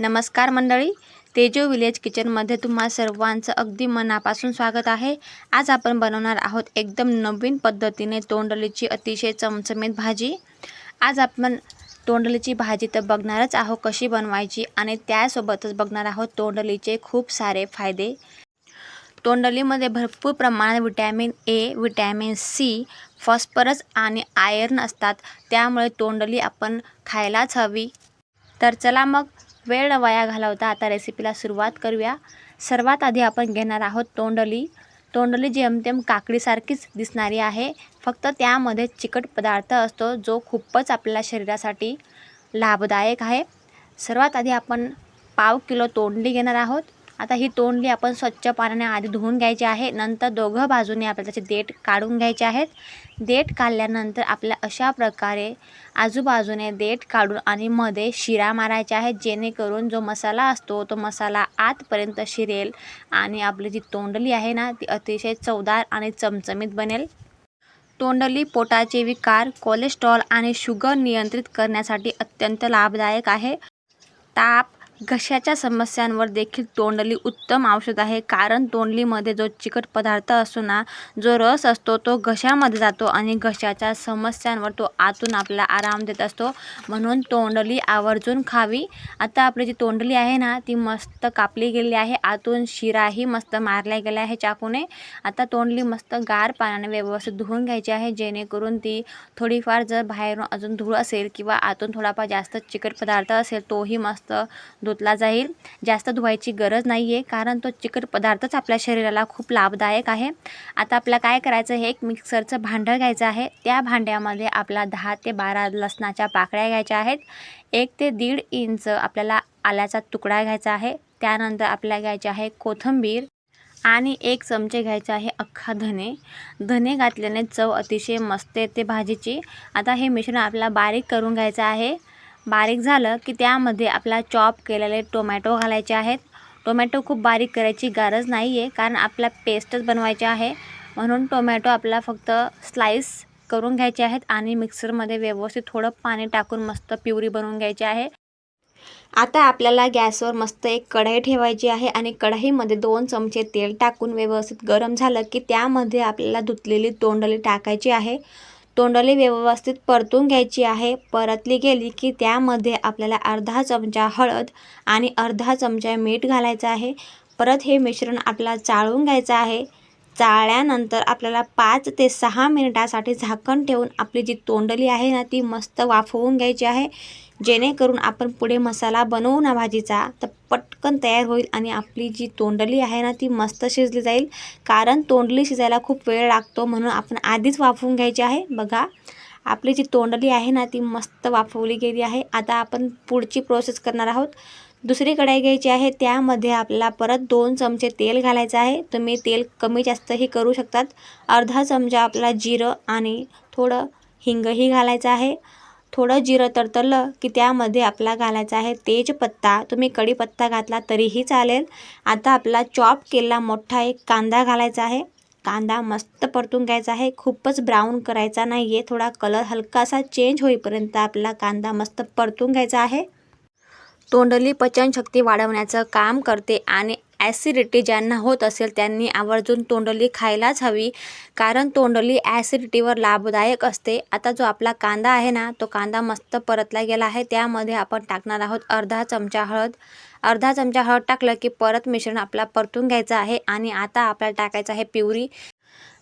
नमस्कार मंडळी तेजो विलेज किचनमध्ये तुम्हा सर्वांचं अगदी मनापासून स्वागत आहे. आज आपण बनवणार आहोत एकदम नवीन पद्धतीने तोंडलीची अतिशय चमचमीत भाजी. आज आपण तोंडलीची भाजी तर बघणारच आहोत कशी बनवायची आणि त्यासोबतच बघणार आहोत तोंडलीचे खूप सारे फायदे. तोंडलीमध्ये भरपूर प्रमाणात vitamin A vitamin C phosphorus आणि आयर्न असतात. त्यामुळे तोंडली आपण खायलाच हवी. तर चला मग वेळ न वाया घालवता आता रेसिपीला सुरुवात करूया. सर्वात आधी आपण घेणार आहोत तोंडली. तोंडली जेमतेम काकडीसारखीच दिसणारी आहे. फक्त त्यामध्ये चिकट पदार्थ असतो जो खूपच आपल्या शरीरासाठी लाभदायक आहे. सर्वात आधी आपण पाव किलो तोंडली घेणार आहोत. आता ही तोंडली आपण स्वच्छ पाण्याने आधी धुवून घ्यायची आहे. नंतर दोघं बाजूने आपल्याला त्याचे देठ काढून घ्यायचे आहेत. देठ काढल्यानंतर आपल्या अशा प्रकारे आजूबाजूने देठ काढून आणि मध्ये शिरा मारायच्या आहेत. जेणेकरून जो मसाला असतो तो मसाला आतपर्यंत शिरेल आणि आपली जी तोंडली आहे ना ती अतिशय चवदार आणि चमचमीत बनेल. तोंडली पोटाचे विकार कोलेस्ट्रॉल आणि शुगर नियंत्रित करण्यासाठी अत्यंत लाभदायक आहे. ताप घशाच्या समस्यांवर देखील तोंडली उत्तम औषध आहे. कारण तोंडलीमध्ये जो चिकट पदार्थ असतो ना जो रस असतो तो घशामध्ये जातो आणि घशाच्या समस्यांवर तो आतून आपला आराम देत असतो. म्हणून तोंडली आवर्जून खावी. आता आपली जी तोंडली आहे ना ती मस्त कापली गेली आहे. आतून शिराही मस्त मारल्या गेल्या आहे चाकूने. आता तोंडली मस्त गार पाण्याने व्यवस्थित धुवून घ्यायची आहे. जेणेकरून ती थोडीफार जर बाहेरून अजून धूळ असेल किंवा आतून थोडाफार जास्त चिकट पदार्थ असेल तोही मस्त धुतला जाईल. जास्त धुवायची गरज नाही आहे कारण तो चिकट पदार्थच आपल्या शरीराला खूप लाभदायक आहे. आता आपल्याला काय करायचं हे एक मिक्सरचं भांडं घ्यायचं आहे. त्या भांड्यामध्ये आपला दहा ते बारा लसणाच्या पाकळ्या घ्यायच्या आहेत. एक ते दीड इंच आपल्याला आल्याचा तुकडा घ्यायचा आहे. त्यानंतर आपल्याला घ्यायचे आहे कोथिंबीर आणि एक चमचे घ्यायचे आहे अख्खा धने. धने घातल्याने चव अतिशय मस्त येते भाजीची. आता हे मिश्रण आपल्याला बारीक करून घ्यायचं आहे. बारीक झालं की त्यामध्ये आपला चॉप केलेले टोमॅटो घालायचे आहेत. टोमॅटो खूप बारीक करायची गरज नाही आहे कारण आपला पेस्टच बनवायचे आहे. म्हणून टोमॅटो आपला फक्त स्लाईस करून घ्यायचे आहेत आणि मिक्सरमध्ये व्यवस्थित थोडं पाणी टाकून मस्त प्युरी बनवून घ्यायची आहे. आता आपल्याला गॅसवर मस्त एक कढई ठेवायची आहे आणि कढईमध्ये दोन चमचे तेल टाकून व्यवस्थित गरम झालं की त्यामध्ये आपल्याला धुतलेली तोंडली टाकायची आहे. तोंडली व्यवस्थित परतून घ्यायची आहे. परतली गेली की त्यामध्ये आपल्याला अर्धा चमचा हळद आणि अर्धा चमचा मीठ घालायचं आहे. परत हे मिश्रण आपल्याला चाळून घ्यायचं आहे. चाळल्यानंतर आपल्याला पाच ते सहा मिनिटासाठी झाकण ठेवून आपली जी तोंडली आहे ना ती मस्त वाफवून घ्यायची आहे. जेणेकरून आपण पुढे मसाला बनवू ना भाजीचा तर पटकन तयार होईल आणि आपली जी तोंडली आहे ना ती मस्त शिजली जाईल. कारण तोंडली शिजायला खूप वेळ लागतो म्हणून आपण आधीच वाफवून घ्यायची आहे. बघा आपली जी तोंडली आहे ना ती मस्त वाफवली गेली आहे. आता आपण पुढची प्रोसेस करणार आहोत. दुसरी कढाई घ्यायची आहे त्यामध्ये आपल्याला परत दोन चमचे तेल घालायचं आहे. तुम्ही तेल कमी जास्तही करू शकतात. अर्धा चमचा आपला जिरं आणि थोडं हिंगही घालायचं आहे. थोडं जिरं तडतडलं की त्यामध्ये आपला घालायचा आहे तेजपत्ता. तुम्ही कढीपत्ता घातला तरीही चालेल. आता आपला चॉप केलेला मोठा एक कांदा घालायचा आहे. कांदा मस्त परतून घ्यायचा आहे. खूपच ब्राऊन करायचा नाही आहे थोडा कलर हलकासा चेंज होईपर्यंत आपला कांदा मस्त परतून घ्यायचा आहे. तोंडली पचनशक्ती वाढवण्याचं काम करते आणि ॲसिडिटी ज्यांना होत असेल त्यांनी आवर्जून तोंडली खायलाच हवी. कारण तोंडली ॲसिडिटीवर लाभदायक असते. आता जो आपला कांदा आहे ना तो कांदा मस्त परतला गेला आहे. त्यामध्ये आपण टाकणार आहोत अर्धा चमचा हळद. अर्धा चमचा हळद टाकलं की परत मिश्रण आपला परतून घ्यायचं आहे आणि आता आपल्याला टाकायचं आहे पिवरी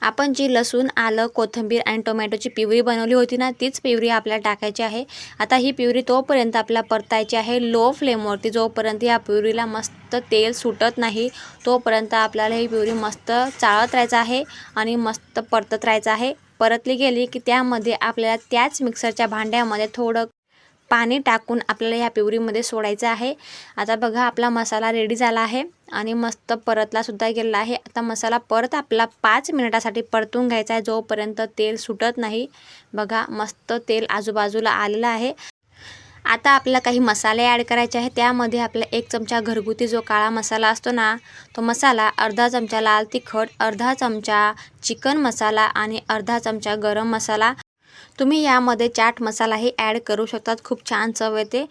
आपण जी लसूण आलं कोथिंबीर आणि टोमॅटोची पिवरी बनवली होती ना तीच पिवरी आपल्याला टाकायची आहे. आता ही पिवरी तोपर्यंत आपल्याला परतायची आहे. लो फ्लेमवरती जोपर्यंत या पिवरीला मस्त तेल सुटत नाही तोपर्यंत आपल्याला ही पिवरी मस्त चाळत राहायचं आहे आणि मस्त परतत राहायचं आहे. परतली गेली की त्यामध्ये आपल्याला त्याच मिक्सरच्या भांड्यामध्ये थोडं पाणी टाकून आपल्याला ह्या पिवरीमध्ये सोडायचं आहे. आता बघा आपला मसाला रेडी झाला आहे आणि मस्त परतलासुद्धा गेलेला आहे. आता मसाला परत आपला पाच मिनिटासाठी परतून घ्यायचा आहे. जोपर्यंत तेल सुटत नाही बघा मस्त तेल आजूबाजूला आलेलं आहे. आता आपल्याला काही मसाले ॲड करायचे आहे त्यामध्ये आपला एक चमचा घरगुती जो काळा मसाला असतो ना तो मसाला अर्धा चमचा लाल तिखट अर्धा चमचा चिकन मसाला आणि अर्धा चमचा गरम मसाला. तुम्ही यामध्ये चाट मसालाही ॲड करू शकतात. खूप छान चव येते.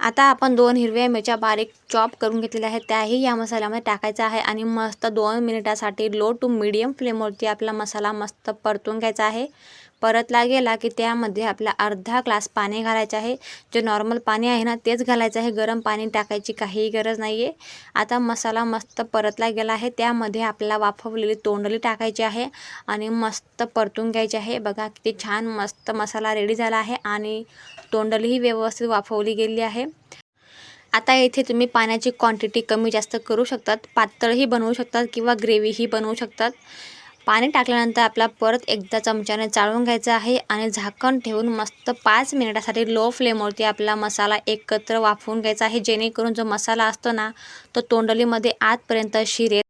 आता आपण दोन हिरव्या मिरच्या बारीक चॉप करून घेतलेल्या आहेत. त्याही या मसाल्यामध्ये टाकायचा आहे आणि मस्त दोन मिनिटासाठी लो टू मिडियम फ्लेमवरती आपला मसाला मस्त परतून घ्यायचा आहे. परतला गेला की त्यामध्ये आपला अर्धा ग्लास पाणी घालायचं आहे. जे नॉर्मल पाणी आहे ना तेच घालायचं आहे. गरम पाणी टाकायची काहीही गरज नाही आहे आता मसाला मस्त परतला गेला आहे. त्यामध्ये आपल्याला वाफवलेली तोंडली टाकायची आहे आणि मस्त परतून घ्यायची आहे. बघा किती छान मस्त मसाला रेडी झाला आहे आणि तोंडलीही व्यवस्थित वाफवली गेली आहे. आता इथे तुम्ही पाण्याची क्वांटिटी कमी जास्त करू शकतात. पातळही बनवू शकतात किंवा ग्रेव्हीही बनवू शकतात. पाणी टाकल्यानंतर आपला परत एकदा चमच्याने चाळून घ्यायचं आहे आणि झाकण ठेवून मस्त पाच मिनिटासाठी लो फ्लेमवरती आपला मसाला एकत्र वाफवून घ्यायचा आहे. जेणेकरून जो मसाला असतो ना तो तोंडलीमध्ये आतपर्यंत शिरेल.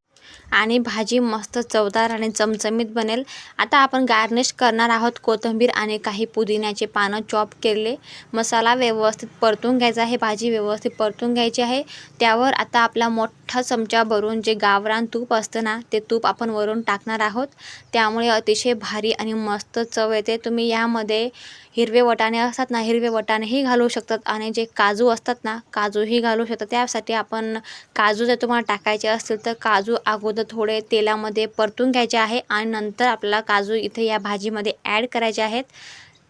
आणि भाजी मस्त चवदार आणि चमचमीत बनेल. आता आपण गार्निश करणार आहोत कोथिंबीर आणि काही पुदिन्याचे पानं चॉप केले. मसाला व्यवस्थित परतून घ्यायचा आहे. भाजी व्यवस्थित परतून घ्यायची आहे. त्यावर आता आपला मोठा चमचा भरून जे गावरान तूप असतं ना ते तूप आपण वरून टाकणार आहोत. त्यामुळे अतिशय भारी आणि मस्त चव येते. तुम्ही यामध्ये हिरवे वटाणे असतात ना हिरवे वटाणेही घालू शकतात आणि जे काजू असतात ना काजूही घालू शकतात त्यासाठी आपण काजू जर तुम्हाला टाकायचे असतील तर काजू अगोदर थोडे तेलामध्ये परतून घ्यायचे आहे आणि नंतर आपल्याला काजू इथे या भाजीमध्ये ॲड करायचे आहेत.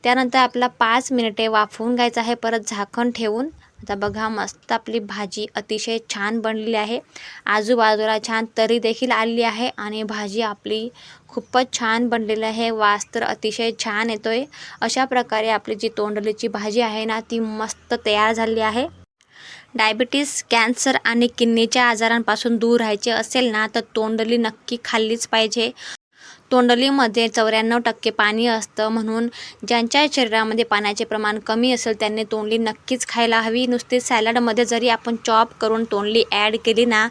त्यानंतर आपला पाच मिनिटे वाफवून घ्यायचं आहे. परत झाकण ठेवून. आता बघा मस्त आपली भाजी अतिशय छान बनलेली आहे. आजूबाजूला छान तरी देखील आलेली आहे आणि भाजी आपली खूपच छान बनलेली आहे. वास तर अतिशय छान येतो आहे अशा प्रकारे आपली जी तोंडलीची भाजी आहे ना ती मस्त तयार झाली आहे. डायबिटीस कॅन्सर आणि किडनीच्या आजारांपासून दूर राहायचे असेल ना तर तोंडली नक्की खाल्लीच पाहिजे. तोंडलीमध्ये चौऱ्याण्णव टक्के पाणी असतं म्हणून ज्यांच्या शरीरामध्ये पाण्याचे प्रमाण कमी असेल त्यांनी तोंडली नक्कीच खायला हवी. नुसती सॅलडमध्ये जरी आपण चॉप करून तोंडली ॲड केली ना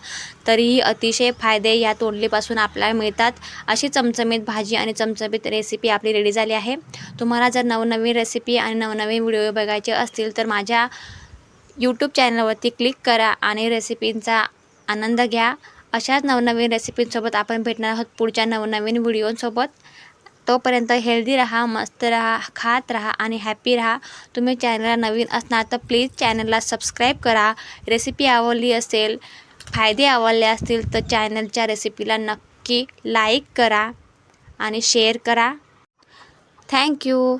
तरीही अतिशय फायदे या तोंडलीपासून आपल्याला मिळतात. अशी चमचमीत भाजी आणि चमचमीत रेसिपी आपली रेडी झाली आहे. तुम्हाला जर नवनवीन रेसिपी आणि नवनवीन व्हिडिओ बघायचे असतील तर माझ्या यूट्यूब चॅनलवरती क्लिक करा आणि रेसिपींचा आनंद घ्या. अशाच नवनवीन रेसिपींसोबत आपण भेटणार आहोत पुढच्या नवनवीन व्हिडिओंसोबत तोपर्यंत हेल्दी राहा मस्त राहा खात राहा आणि हॅपी राहा. तुम्ही चॅनलला नवीन असणार तर प्लीज चॅनलला सबस्क्राईब करा. रेसिपी आवडली असेल फायदे आवडले असतील तर चॅनलच्या रेसिपीला नक्की लाईक करा आणि शेअर करा. थँक्यू